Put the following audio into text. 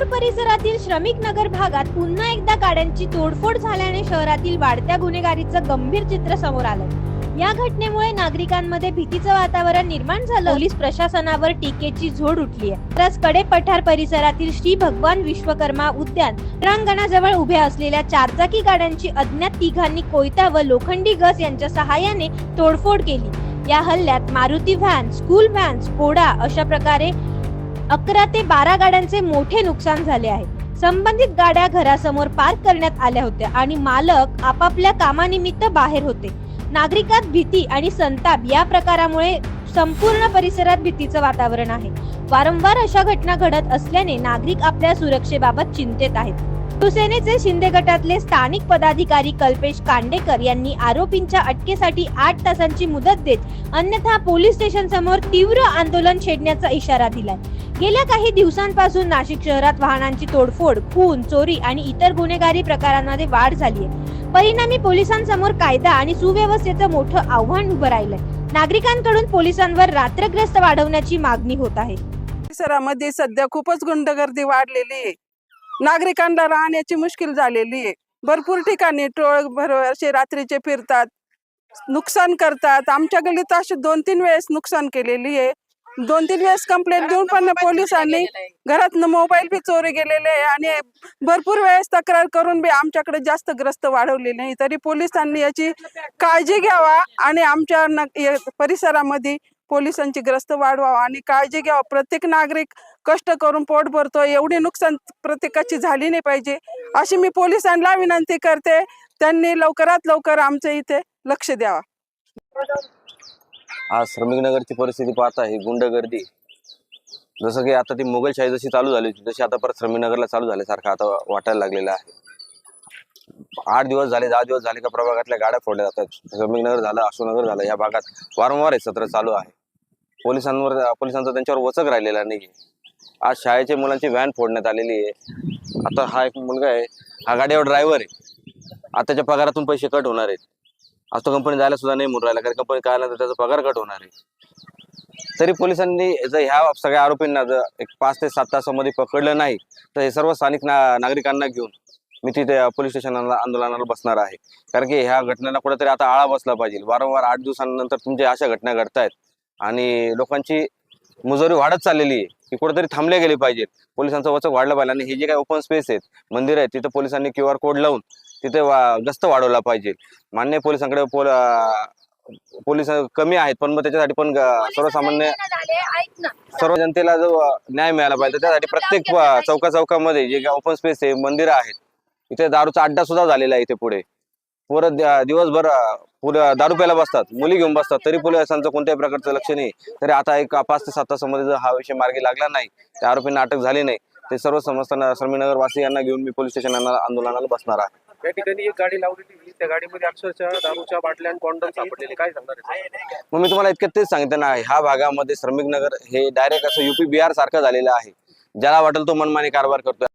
समोर परिसरातील श्रमिक नगर भागात पुन्हा एकदा गाड्यांची तोडफोड झाल्याने शहरातील वाढत्या गुन्हेगारीचं गंभीर चित्र समोर आलं. या घटनेमुळे नागरिकांमध्ये भीतीचं वातावरण निर्माण झालं. पोलीस प्रशासनावर टीकेची झोड उठली आहे कडे पठार परिसरातील श्री भगवान विश्वकर्मा उद्यान रांगणाजवळ उभ्या असलेल्या चारचाकी गाड्यांची अज्ञात तिघांनी कोयता व लोखंडी गस यांच्या सहाय्याने तोडफोड केली. या हल्ल्यात Maruti van school van Skoda अशा प्रकारे अकरा ते बारा गाड्यांचे मोठे नुकसान झाले आहे. संबंधित गाड्या घरासमोर पार्क करण्यात आल्या होत्या आणि मालक आपापल्या कामानिमित्त बाहेर होते. नागरिकात भीती आणि संताप या प्रकारामुळे संपूर्ण परिसरात भीतीचं वातावरण आहे. वारंवार अशा घटना घडत असल्याने नागरिक आपल्या सुरक्षेबाबत चिंतेत आहेत. शिवसेनेचे शिंदे गटातले स्थानिक पदाधिकारी कल्पेश कांडेकर यांनी आरोपींच्या अटकेसाठी आठ तासांची मुदत देत अन्यथा पोलीस स्टेशन समोर तीव्र आंदोलन छेडण्याचा इशारा दिलाय. गेल्या काही दिवसांपासून नाशिक शहरात वाहनांची तोडफोड खून चोरी आणि इतर गुन्हेगारी प्रकारांमध्ये वाढ झाली आहे परिणामी पोलिसांसमोर कायदा आणि सुव्यवस्थेचं मोठं आव्हान उभं राहिलंय. नागरिकांकडून पोलिसांवर रात्रग्रस्त वाढवण्याची मागणी होत आहे. परिसरामध्ये सध्या खूपच गुंडगर्दी वाढलेली आहे. नागरिकांना राहण्याची मुश्किल झालेली आहे. भरपूर ठिकाणी टोळ भर असे रात्रीचे फिरतात नुकसान करतात. आमच्या गल्लीत असे दोन तीन वेळेस नुकसान केलेली आहे. दोन तीन वेळेस कंप्लेंट देऊन पण पोलिसांनी घरात मोबाईल बी चोरी गेलेले आहे आणि भरपूर वेळेस तक्रार करून बी आमच्याकडे जास्त ग्रस्त वाढवले नाही. तरी पोलिसांनी याची काळजी घ्यावा आणि आमच्या परिसरामध्ये पोलिसांची ग्रस्त वाढवावा आणि काळजी घ्यावा. प्रत्येक नागरिक कष्ट करून पोट भरतो. एवढी नुकसान प्रत्येकाची झाली नाही पाहिजे. अशी मी पोलिसांना विनंती करते. त्यांनी लवकरात लवकर आमच्या इथे लक्ष द्यावा. आज श्रमिक नगरची परिस्थिती पाहता ही गुंडगर्दी. जसं की आता ती मुघलशाही जशी चालू झाली होती तशी आता परत श्रमिक नगरला चालू झाल्यासारखं आता वाटायला लागलेलं आहे. आठ दिवस झाले दहा दिवस झाले का प्रभागातल्या गाड्या फोडल्या जातात. श्रमिक नगर झालं अशोकनगर झालं या भागात वारंवार हे सत्र चालू आहे. पोलिसांवर पोलिसांचा त्यांच्यावर वचक राहिलेला नाही आज शाळेच्या मुलांची व्हॅन फोडण्यात आलेली आहे. आता हा एक मुलगा आहे हा गाडीवर ड्रायव्हर आहे. आताच्या पगारातून पैसे कट होणार आहेत. आज तो कंपनी जायला सुद्धा नाही म्हणून राहिला कारण कंपनी काय तर त्याचा पगार कट होणार आहे. तरी पोलिसांनी जर ह्या सगळ्या आरोपींना जर एक पाच ते सात तासामध्ये पकडलं नाही तर हे सर्व स्थानिक ना नागरिकांना घेऊन मी तिथे पोलीस स्टेशनला आंदोलनाला बसणार आहे. कारण की ह्या घटनेला कुठेतरी आता आळा बसला पाहिजे. वारंवार आठ दिवसांनंतर तुमच्या अशा घटना घडतायत आणि लोकांची मुजोरी वाढत चाललेली आहे. की कुठेतरी थांबले गेले पाहिजेत. पोलिसांचं वचक वाढलं पाहिजे आणि हे जे काही ओपन स्पेस आहेत मंदिर आहेत तिथे पोलिसांनी क्यू आर कोड लावून तिथे वा- गस्त वाढवला पाहिजे. मान्य पोलिसांकडे पोल पोलीस कमी आहेत पण मग त्याच्यासाठी पण सर्वसामान्य सर्व जनतेला जो न्याय मिळाला पाहिजे त्यासाठी प्रत्येक चौका चौकामध्ये जे ओपन स्पेस आहे मंदिरं आहेत इथे दारूचा अड्डा सुद्धा झालेला आहे इथे पुढे. पोरं दिवसभर पुरं दारू प्यायला बसतात. मुली घेऊन बसतात. तरी पोलिसांचं कोणत्याही प्रकारचं लक्ष नाही. तरी आता एक पाच ते सात तासामध्ये जर हा विषय मार्गी लागला नाही त्या आरोपींना अटक झाली नाही ते सर्व समजताना श्रमीनगर वासियांना घेऊन मी पोलीस स्टेशनला आंदोलनाला बसणार आहे. या ठिकाणी एक गाडी लावलेली होती. त्या गाडीमध्ये अक्षरशः दारूच्या बाटल्या आणि कॉन्डम सापडलेले. काय सांगणार आहे? मग मी तुम्हाला इतकं तेच सांगितलं ना ह्या भागामध्ये श्रमिक नगर हे डायरेक्ट असं युपी बिहार सारखं झालेलं आहे. ज्याला वाटेल तो मनमानी कारभार करतोय.